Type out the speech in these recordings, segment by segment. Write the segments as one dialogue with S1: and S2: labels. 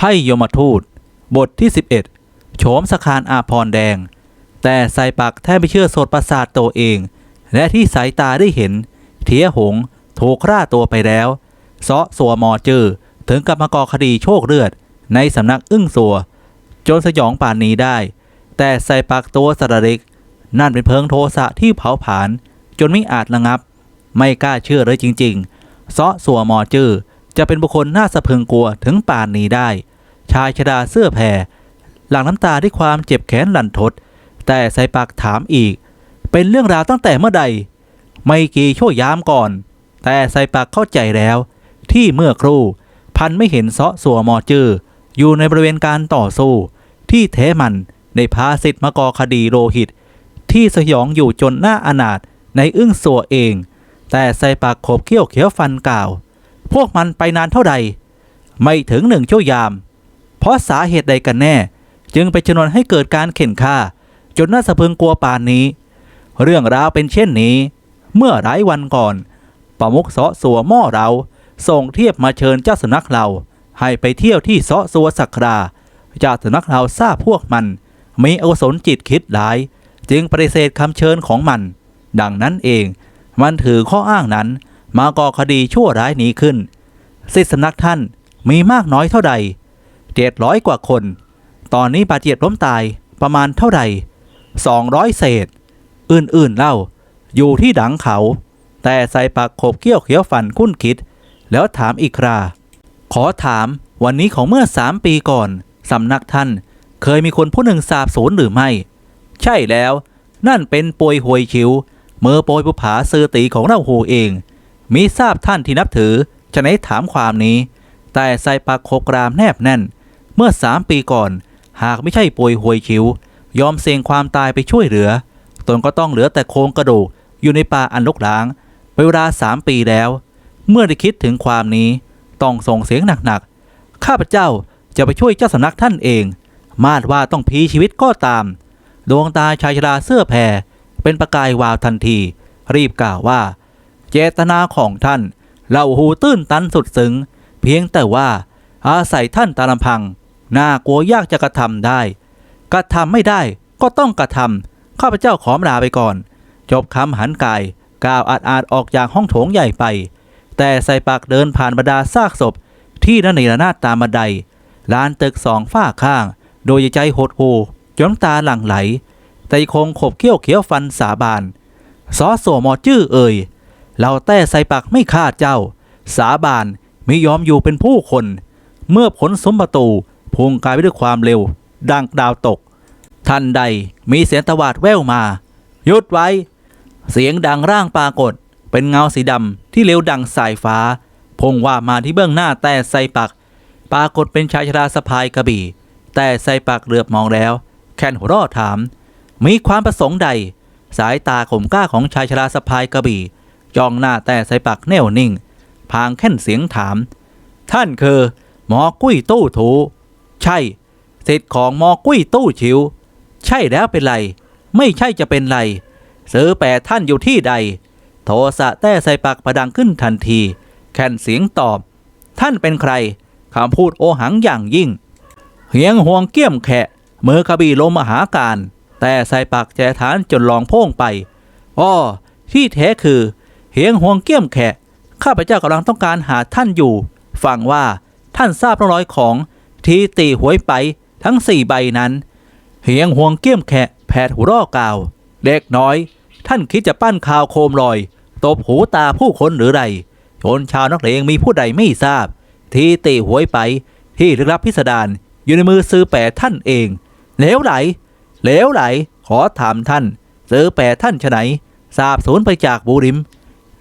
S1: ไพ่ยมทูต บทที่ 11 โฉมสคารอาพรแดง แต่ใส่ปากแทบไม่เชื่อโสดประสาทตัวเอง และที่สายตาได้เห็น เทียหงถูกฆ่าตัวไปแล้วเซาะสัวมอเจอถึงกับมาก่อคดีโชคเลือด ในสำนักอึ้งสัว จนสยองป่านนี้ได้ แต่ใส่ปากตัวสระเล็ก นั่นเป็นเพิงโทสะที่เผาผลาญจนไม่อาจระงับ ไม่กล้าเชื่อเลยจริงๆเซาะสัวมอจือจะเป็นบุคคลน่าสะพรึงกลัวถึงป่านนี้ได้ ชายชราเสื้อแผ่หลังน้ำตาด้วยความเจ็บแค้นหลั่นทด แต่ใส่ปากถามอีก เป็นเรื่องราวตั้งแต่เมื่อใด ไม่กี่ชั่วยามก่อน แต่ใส่ปากเข้าใจแล้ว ที่เมื่อครู่พันไม่เห็นเซาะสัวมอจื้ออยู่ในบริเวณการต่อสู้ ที่แท้มันในพาสิทธิ์มกอคดีโลหิต ที่สยองอยู่จนหน้าอนาถในอึ้งสัวเอง แต่ใส่ปากขบเขี้ยวเขียวฟันกล่าว พวกมันไปนานเท่าใด ไม่ถึงหนึ่งชั่วยาม เพราะสาเหตุใดกันแน่ จึงไปชนวนให้เกิดการเข็นฆ่า จนน่าสะพรึงกลัวป่านนี้ เรื่องราวเป็นเช่นนี้ เมื่อหลายวันก่อนประมุกเสาะสัวหม้อเรา ส่งเทียบมาเชิญเจ้าสนักเรา ให้ไปเที่ยวที่เสาะสัวสักราเจ้าสนักเราทราบพวกมัน มีอกุศลจิตคิดหลาย จึงปฏิเสธคำเชิญของมัน ดังนั้นเอง มันถือข้ออ้างนั้นมาก่อคดีชั่วร้ายนี้ขึ้นสิทธิสนักท่านมีมากน้อยเท่าใด เจ็ดร้อยกว่าคน ตอนนี้บาดเจ็บล้มตายประมาณเท่าใดสองร้อยเศษ อื่นๆเล่า อยู่ที่ดังเขา แต่ใส่ปากขบเกี้ยวเขียวฟันคุ้นคิด แล้วถามอีกครา ขอถามวันนี้ของเมื่อสามปีก่อนสำนักท่าน เคยมีคนผู้หนึ่งสาบสูญหรือไม่ ใช่แล้ว นั่นเป็นปวยหวยชิวเมื่อโปยผู้ผาซื้อตีของเราหูเองมีทราบท่านที่นับถือจะไหนถามความนี้ แต่ใส่ปากโคกรามแนบแน่น เมื่อสามปีก่อน หากไม่ใช่ป่วยหวยชิว ยอมเสี่ยงความตายไปช่วยเหลือ ตนก็ต้องเหลือแต่โครงกระดูกอยู่ในป่าอันลกล้างเป็นเวลาสามปีแล้ว เมื่อได้คิดถึงความนี้ ต้องส่งเสียงหนักๆ ข้าพเจ้าจะไปช่วยเจ้าสำนักท่านเอง มาดว่าต้องพีชีวิตก็ตาม ดวงตาชายชราเสื้อแผ่เป็นประกายวาวทันที รีบกล่าวว่า เจตนาของท่านเราหูตื้นตันสุดซึ้งเพียงแต่ว่าอาศัยท่านตาลำพัง น่ากลัวยากจะกระทำได้ กระทำไม่ได้ก็ต้องกระทำข้าพเจ้าขอลาไปก่อน จบคำหันกายก้าวอาดอาดออกจากห้องโถงใหญ่ไป แต่ใส่ปากเดินผ่านบรรดาซากศพ ที่ระเนระนาดตามบันไดลานตึกสองฝ้าข้าง โดยใจหดหูจนตาหลั่งไหล แต่คงขบเขี้ยวเขียวฟันสาบานซอโสมอจื้อเอ่ยเราแต่ใส่ปากไม่ฆ่าเจ้า สาบานไม่ยอมอยู่เป็นผู้คน เมื่อผลสมประตู พุงกายไปด้วยความเร็ว ดังดาวตก ทันใดมีเสียงตวาดแว่วมา หยุดไว้ เสียงดังร่างปรากฏ เป็นเงาสีดำที่เร็วดังสายฟ้า พงว่ามาที่เบื้องหน้าแต่ใส่ปัก ปรากฏเป็นชายชราสะพายกระบี่ แต่ใส่ปักเหลือบมองแล้ว แคนหัวรอถาม มีความประสงค์ใด สายตาข่มกล้าของชายชราสะพายกระบี่จ้องหน้าแต่ใส่ปักแน่วนิ่ง พางแค่นเสียงถาม ท่านคือหมอกุ้ยตู้ถู ช่ สิทธิ์ของมอกุ้ยตู้ชิว ใช่แล้วเป็นไร ไม่ใช่จะเป็นไร ซื้อแปดท่านอยู่ที่ใด โทสะแต่ใส่ปากประดังขึ้นทันที แค่นเสียงตอบ ท่านเป็นใครคำพูดโอหังอย่างยิ่ง เหียงห่วงเกี้ยมแขะมือกระบี่ลมมหาการ แต่ใส่ปากแจฐานจนลองพ่งไปอ้อที่แท้คือเหียงห่วงเกี้ยมแขะข้าพเจ้ากำลังต้องการหาท่านอยู่ ฟังว่าท่านทราบร่องรอยของ ที่ตีหวยไปทั้งสี่ใบนั้นเหียงห่วงเกี้ยมแขะแผดหูร่อกาว เด็กน้อย ท่านคิดจะปั้นข่าวโคมลอย ตบหูตาผู้คนหรือไรชนชาวนักเลงมีผู้ใดไม่ทราบ ที่ตีหวยไปที่ลึกลับพิสดารอยู่ในมือซื้อแปดท่านเองเหลวไหลเหลวไหล ขอถามท่านซื้อแปดท่านฉไหนสาบสูญไปจากบูริม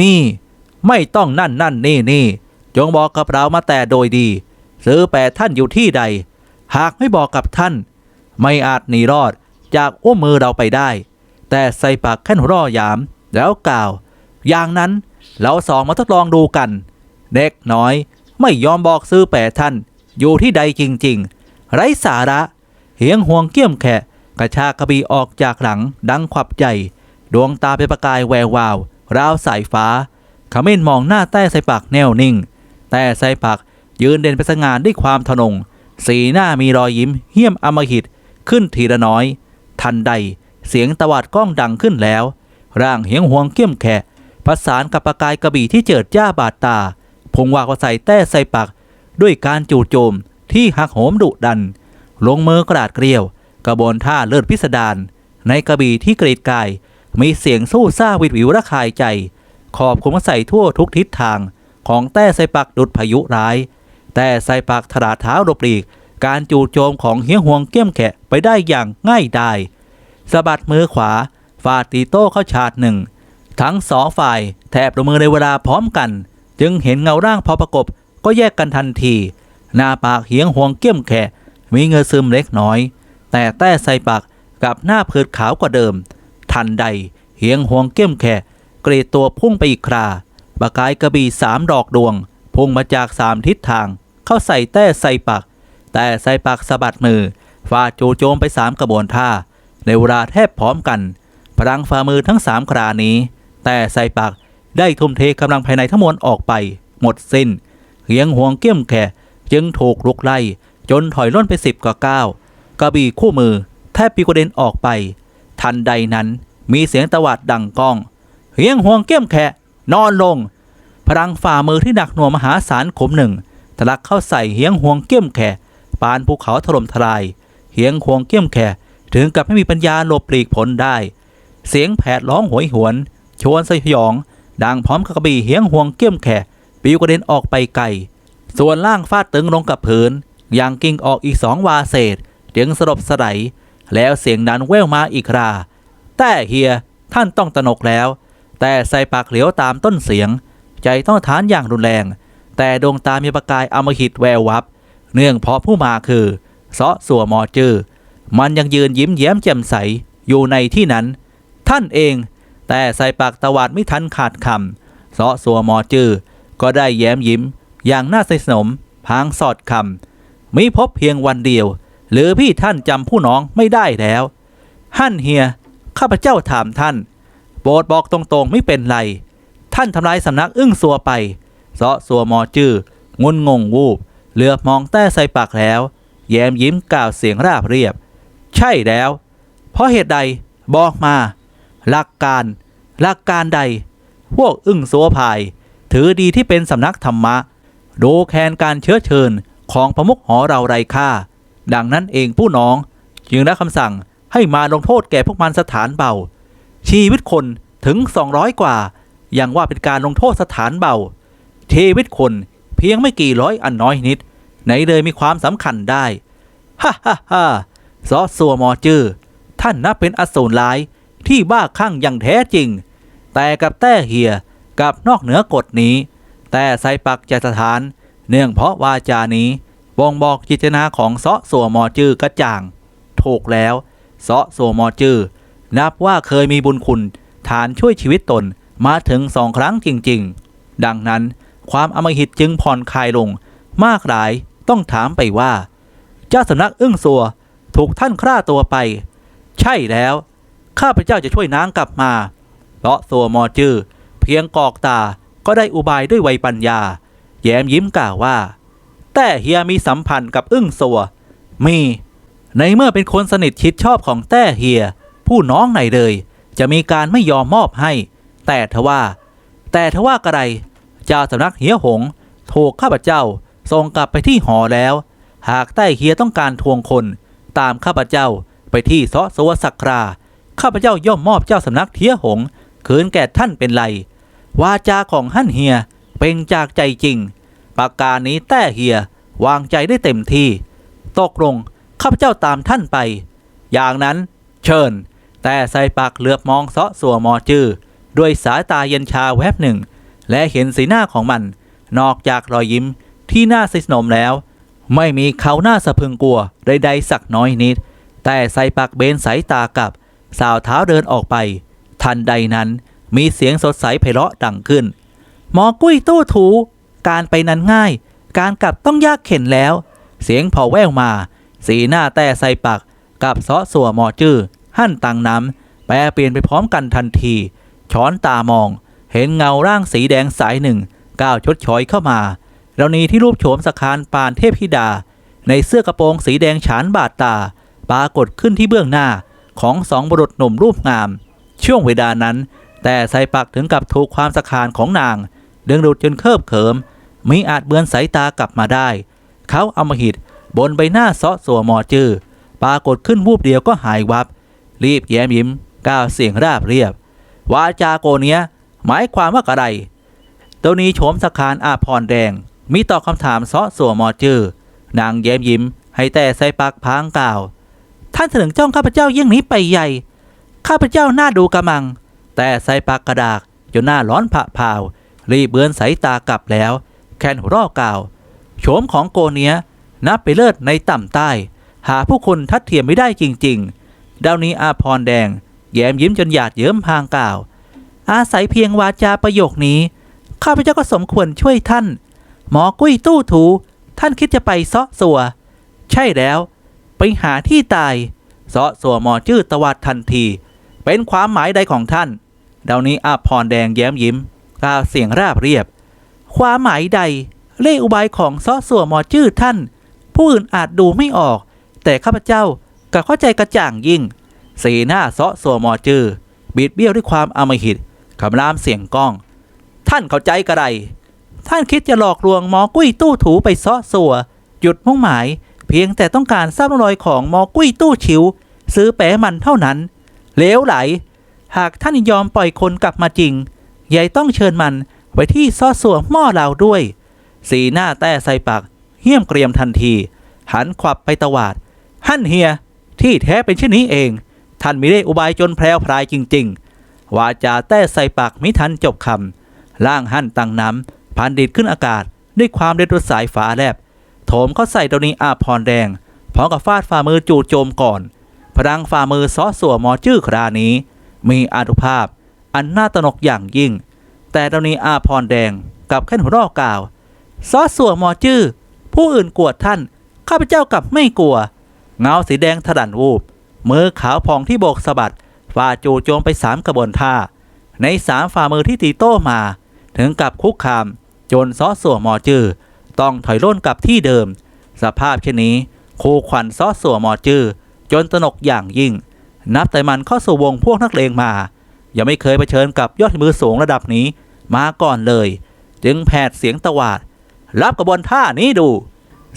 S1: นี่ไม่ต้องนั่นนั่นนี่นี่จงบอกกับเรามาแต่โดยดี ซื้อแปดท่านอยู่ที่ใด หากไม่บอกกับท่าน ไม่อาจหนีรอดจากอ้วมมือเราไปได้ แต่ใส่ปากแค่นหัวร่อยาม แล้วกล่าว อย่างนั้นเราสองมาทดลองดูกัน เด็กน้อยไม่ยอมบอกซื้อแปดท่าน อยู่ที่ใดจริง ๆ ไร้สาระเหียงห่วงเกี้ยมแขะกระชากกระบี่ออกจากหลัง ดังขวับใหญ่ ดวงตาเป็นประกายแวววาว ราวสายฟ้าขมิ้นมองหน้าแต่ใส่ปากแนวนิ่ง แต่ใส่ปาก ยืนเด่นเป็นสง่าด้วยความทนง สีหน้ามีรอยยิ้มเหี้ยมอมหิตขึ้นทีละน้อย ทันใดเสียงตวาดก้องดังขึ้นแล้ว ร่างเหียงหวงเกี้ยมแขะประสานกับประกายกระบี่ที่เจิดจ้าบาดตา พงวากว่าใส่แต้ใส่ปักด้วยการจู่โจมที่หักโหมดุดัน ลงมือกระดาษเกลียว กระบวนท่าเลิศพิสดารในกระบี่ที่กรีดกาย มีเสียงสู้ซ่าวิดวิวระคายใจ ขอบคุมใส่ทั่วทุกทิศทางของแต้ไซปักดุดพายุร้าย แต่ไซปักถลาเท้าหลบหลีก การจู่โจมของเฮียหวงเกี้ยมแขะไปได้อย่างง่ายดายสะบัดมือขวาฟาดตีโต้เข้าชาร์จหนึ่ง ทั้งสองฝ่ายแทบลงมือในเวลาพร้อมกัน จึงเห็นเงาร่างพอประกบก็แยกกันทันที หน้าปากเหียงหวงเกี้ยมแขะมีเงือซึมเล็กน้อย แต่แต้ใส่ปากกับหน้าเผือดขาวกว่าเดิม ทันใดเหียงหวงเกี้ยมแขะกรีดตัวพุ่งไปอีกคราปากกายกระบี่สามดอกดวง พุ่งมาจากสามทิศทาง เข้าใส่แต้ใส่ปากแต่ใส่ปากสะบัดมือฟาดโจโจมไปสามกระบวนท่า ในเวลาแทบพร้อมกันพลังฝ่ามือทั้งสามครานี้ แต่ใส่ปากได้ทุ่มเทกำลังภายในทั้งมวลออกไป หมดสิ้นเหียงห่วงเกี้ยมแขจึงถูกลุกไล่ จนถอยล่นไปสิบกว่าก้าวกระบี่คู่มือ แทบปีกเด็นออกไป ทันใดนั้นมีเสียงตวาดดังก้อง เหียงห่วงเกี้ยมแขนอนลง พลังฝ่ามือที่หนักหน่วงมหาศาลขมหนึ่งทะลักเข้าใส่เหียงห่วงเกี้ยมแขะปานภูเขาถล่มทลายเหียงห่วงเกี้ยมแขะถึงกับไม่มีปัญญาหลบปลีกผลได้ เสียงแผดร้องโหยหวน ชวนสยอง ดังพร้อมกับกระบี่เหียงห่วงเกี้ยมแขะปิวกระเด็นออกไปไกลส่วนล่างฟาดตึงลงกับพื้นอย่างกิ่งออกอีกสองวาเศษจึงสลบสไลแล้วเสียงนั้นแว่วมาอีกครา แต่เฮียท่านต้องตนกแล้ว แต่ใส่ปากเหลียวตามต้นเสียง ใจต้องทานอย่างรุนแรง แต่ดวงตามีประกายอมหิตแวววับ เนื่องเพราะผู้มาคือเซาะสัวมอจือมันยังยืนยิ้มแย้มแจ่มใสอยู่ในที่นั้น ท่านเอง แต่ใส่ปากตวาดไม่ทันขาดคำเซาะสัวมอจือก็ได้แย้มยิ้ม อย่างน่าสนิทสนมพางสอดคำมิพบเพียงวันเดียว หรือพี่ท่านจำผู้น้องไม่ได้แล้วฮั่นเฮียข้าพเจ้าถามท่านโปรดบอกตรงๆไม่เป็นไร ท่านทำลายสำนักอึ้งสัวไปเซาะสัวมอจื้องุนงงวูบเหลือบมองแต้ใส่ปากแล้ว แย้มยิ้มกล่าวเสียงราบเรียบ ใช่แล้ว เพราะเหตุใดบอกมา หลักการ หลักการใด พวกอึ้งสัวพาย ถือดีที่เป็นสำนักธรรมะ ดูแคนการเชื้อเชิญของประมุขหอเราไรค่า ดังนั้นเองผู้น้อง จึงได้คำสั่งให้มาลงโทษแก่พวกมันสถานเบา ชีวิตคนถึง 200 กว่า ยังว่าเป็นการลงโทษสถานเบาชีวิตคนเพียงไม่กี่ร้อยอันน้อยนิด ไหนเลยมีความสำคัญได้ ฮ่าฮ่าฮ่าซอสัวมอจื้อท่านนับเป็นอสูรร้ายที่บ้าคลั่งอย่างแท้จริง แต่กับแต้เฮียกับนอกเหนือกฎนี้ แต่ใส่ปักใจสถาน เนื่องเพราะวาจานี้บ่งบอกจิตนาของเซาะสัวมอจื้อกระจ่าง ถูกแล้วเซาะสัวมอจื้อนับว่าเคยมีบุญคุณฐานช่วยชีวิตตน มาถึงสองครั้งจริงๆ ดังนั้นความอมหิตจึงผ่อนคลายลง มากหลายต้องถามไปว่า เจ้าสำนักอึ้งสัวถูกท่านฆ่าตัวไป ใช่แล้ว ข้าพเจ้าจะช่วยนางกลับมาเพราะสัวมอจื้อเพียงกอกตาก็ได้อุบายด้วยไวยปัญญา แย้มยิ้มกล่าวว่า แต่เฮียมีสัมพันธ์กับอึ้งสัวมี ในเมื่อเป็นคนสนิทชิดชอบของแต้เฮีย ผู้น้องไหนเลย จะมีการไม่ยอมมอบให้ แต่ทว่า แต่ทว่ากระไรเจ้าสำนักเฮียหงถูกข้าพเจ้าส่งกลับไปที่หอแล้ว หากใต้เฮียต้องการทวงคนตามข้าพเจ้าไปที่เซาะสวสักราข้าพเจ้าย่อมมอบเจ้าสำนักเทียหงคืนแก่ท่านเป็นไรวาจาของฮั่นเฮียเป็นจากใจจริงปากกานี้แต้เฮียวางใจได้เต็มที่ตกลงข้าพเจ้าตามท่านไป อย่างนั้นเชิญ แต่ใส่ปากเหลือบมองเซาะสัวมอจื้อ ด้วยสายตาเย็นชาแวบหนึ่ง และเห็นสีหน้าของมัน นอกจากรอยยิ้มที่น่าสนิทสนมแล้ว ไม่มีเขาหน้าสะพึงกลัวใดๆสักน้อยนิด แต่ใส่ปากเบนสายตากับ สาวเท้าเดินออกไป ทันใดนั้นมีเสียงสดใสไพเราะดังขึ้น หมอกุ้ยตู้ถู การไปนั้นง่าย การกลับต้องยากเข็นแล้ว เสียงพอแววมา สีหน้าแต่ใส่ปากกับเซาะสัวหมอจื้อหั่นตังน้ำแปรเปลี่ยนไปพร้อมกันทันที ช้อนตามอง เห็นเงาร่างสีแดงสายหนึ่งก้าวชดช้อยเข้ามาเรานีที่รูปโฉมสคานปานเทพธิดา ในเสื้อกระโปรงสีแดงฉานบาดตา ปรากฏขึ้นที่เบื้องหน้าของสองบุรุษหนุ่มรูปงาม ช่วงเวลานั้น แต่ไซปักถึงกับถูกความสคานของนาง ดึงดูดจนเคิบเขิมมิอาจเบือนสายตากลับมาได้ เขาเอามาหิดบนใบหน้าเซาะสัวมอจือปรากฏขึ้นวูบเดียวก็หายวับ รีบแย้มยิ้มก้าวเสียงราบเรียบ วาจาโกเนี้ย หมายความว่าอะไรตัวนี้โฉมสคานอาพรแดง มีตอบคำถามซาะสัวมอจือนางแย้มยิ้ม ให้แต่ใส่ปากพางกล่าว ท่านถึงจ้องข้าพเจ้ายิ่งนี้ไปใหญ่ ข้าพเจ้าหน้าดูกระมัง แต่ใส่ปากกระดากจนหน้าร้อนผะพาว รีบเบือนสายตากลับแล้ว แคนหัวรอกล่าว โฉมของโกเนี้ยนับไปเลิศในต่ำใต้ หาผู้คนทัดเทียมไม่ได้จริง ๆ ดาวนี้อาพรแดง แย้มยิ้มจนหยาดเยิ้มพางกล่าว อาศัยเพียงวาจาประโยคนี้ ข้าพเจ้าก็สมควรช่วยท่าน หมอกุ้ยตู้ถู ท่านคิดจะไปเซาะสัว ใช่แล้ว ไปหาที่ตายเซาะสัวหมอจื้อตวัดทันที เป็นความหมายใดของท่านเดานี้อาพรแดงแย้มยิ้มกล่าวเสียงราบเรียบ ความหมายใดเล่อุบายของเซาะสัวหมอจื้อท่าน ผู้อื่นอาจดูไม่ออก แต่ข้าพเจ้ากับเข้าใจกระจ่างยิ่ง สีหน้าเซาะสัวหมอจือ บิดเบี้ยวด้วยความอมหิตคำรามเสียงก้อง ท่านเข้าใจกระไร ท่านคิดจะหลอกลวงหมอกุ้ยตู้ถูไปเซาะสัวหยุดมุ่งหมาย เพียงแต่ต้องการทราบรอยของหมอกุ้ยตู้ฉิว ซื้อแปะมันเท่านั้นเลวไหล หากท่านยอมปล่อยคนกลับมาจริงยายต้องเชิญมันไปที่ซอสัวหม้อเราด้วย สีหน้าแต้ใส่ปากเหี้ยมเกรียมทันที หันขวับไปตวาดฮั่นเฮีย ที่แท้เป็นเช่นนี้เอง ท่านมีได้อุบายจนแพรวพรายจริง ๆ วาจาแต้ใส่ปากมิทันจบคำล่างหั่นตังน้ำพันดิดขึ้นอากาศ ด้วยความเด็ดสายฟ้าแลบ โถมเข้าใส่ดานีอาพรแดงพร้อมกับฟาดฝ่ามือจู่โจมก่อนพลังฝ่ามือซอสัวหมอจื้อครานี้ มีอานุภาพ อันน่าตนกอย่างยิ่ง แต่ดานีอาพรแดงกับแค่นหัวรอกกล่าวซอสัวหมอจื้อผู้อื่นกวดท่านข้าพเจ้ากลับไม่กลัว เงาสีแดงถดันวูบ มือขาวพองที่โบกสะบัดฝ่าจู่โจมไปสามกระบวนท่า ในสามฝ่ามือที่ตีโต้มา ถึงกับคุกคาม จนซอสัวหมอจือต้องถอยร่นกลับที่เดิม สภาพเช่นนี้ครูขวัญซอสัวหมอจือจนตนกอย่างยิ่ง นับแต่มันเข้าสู่วงพวกนักเลงมา ยังไม่เคยเผชิญกับยอดมือสูงระดับนี้มาก่อนเลย จึงแผดเสียงตวาด รับกระบวนท่านี้ดู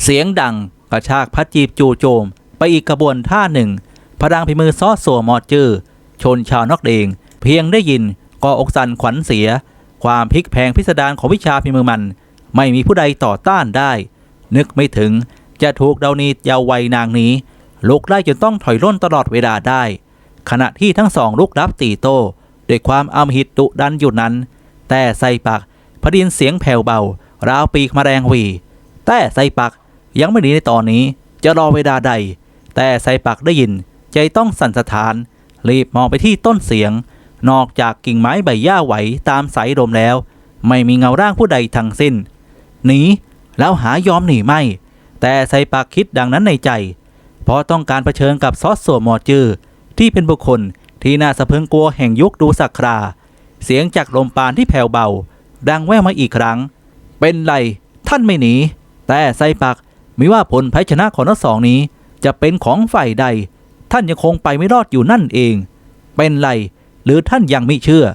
S1: เสียงดังกระชากพัดจีบจู่โจม ไปอีกกระบวนท่าหนึ่ง พลังพิมือซอสสัวมอดจื้อชนชาวนอกเดง เพียงได้ยินก็อกสันขวัญเสีย ความพลิกแพงพิสดารของวิชาพิมือมัน ไม่มีผู้ใดต่อต้านได้ นึกไม่ถึงจะถูกเดานีเยาววัยนางนี้ลุกไล่จนต้องถอยร่นตลอดเวลาได้ ขณะที่ทั้งสองลุกรับตีโต้ด้วยความอำหิตดุดันอยู่นั้น แต่ใส่ปากพดินเสียงแผ่วเบาราวปีกแมลงวี แต่ใส่ปักยังไม่หนีในตอนนี้จะรอเวลาใด แต่ใส่ปักได้ยิน ใจต้องสั่นสะท้าน รีบมองไปที่ต้นเสียง นอกจากกิ่งไม้ใบหญ้าไหวตามสายลมแล้ว ไม่มีเงาร่างผู้ใดทั้งสิ้น หนีแล้วหายอมหนีไม่ แต่ใส่ปากคิดดังนั้นในใจ เพราะต้องการเผชิญกับซอสโซมอจือที่เป็นบุคคลที่น่าสะพึงกลัวแห่งยุคดูสักครา เสียงจากลมปานที่แผ่วเบา ดังแว่วมาอีกครั้ง เป็นไรท่านไม่หนี แต่ไซปักไม่ว่าผลแพ้ชนะของทั้งสองนี้ จะเป็นของฝ่ายใด ท่านยังคงไปไม่รอดอยู่นั่นเอง เป็นไร หรือท่านยังไม่เชื่อ